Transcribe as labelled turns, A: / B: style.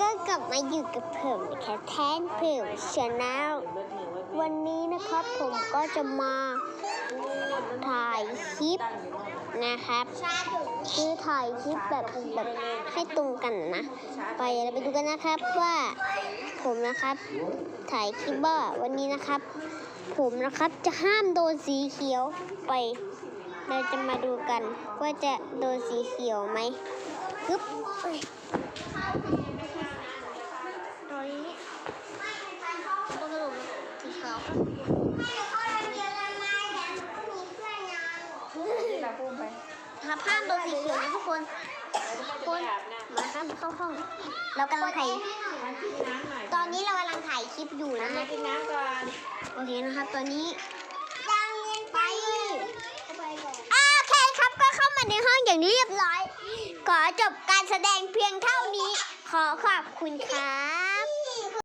A: ก็กลับมาอยู่กับผมนะคะแทนเพิ่มชาแนลวันนี้นะครับผมก็จะมาถ่ายคลิปนะครับ คือถ่ายคลิปแบบแบบให้ตรงกันนะ ไปเราไปดูกันนะครับว่าผมนะครับ ถ่ายคลิปว่าวันนี้นะครับ ผมนะครับจะห้ามโดนสีเขียวไป เราจะมาดูกันว่าจะโดนสีเขียวไหมปึ๊บเอ้ยตอนนี้ต้องกระโดด สีขาว
B: ที่เราพูดไป
A: ครับห้ามโดนสีเขียวนะทุกคนคนมาครับเข้าห้อง เรากำลังถ่ายตอนนี้เรากำลังถ่ายคลิปอยู่นะ
B: มากินน้ำก่อน
A: โอเคนะครับตอนนี้ไปอ่าโอเคครับก็เข้ามาในห้องอย่างเรียบร้อย ขอจบการแสดงเพียงเท่านี้ ขอขอบคุณครับ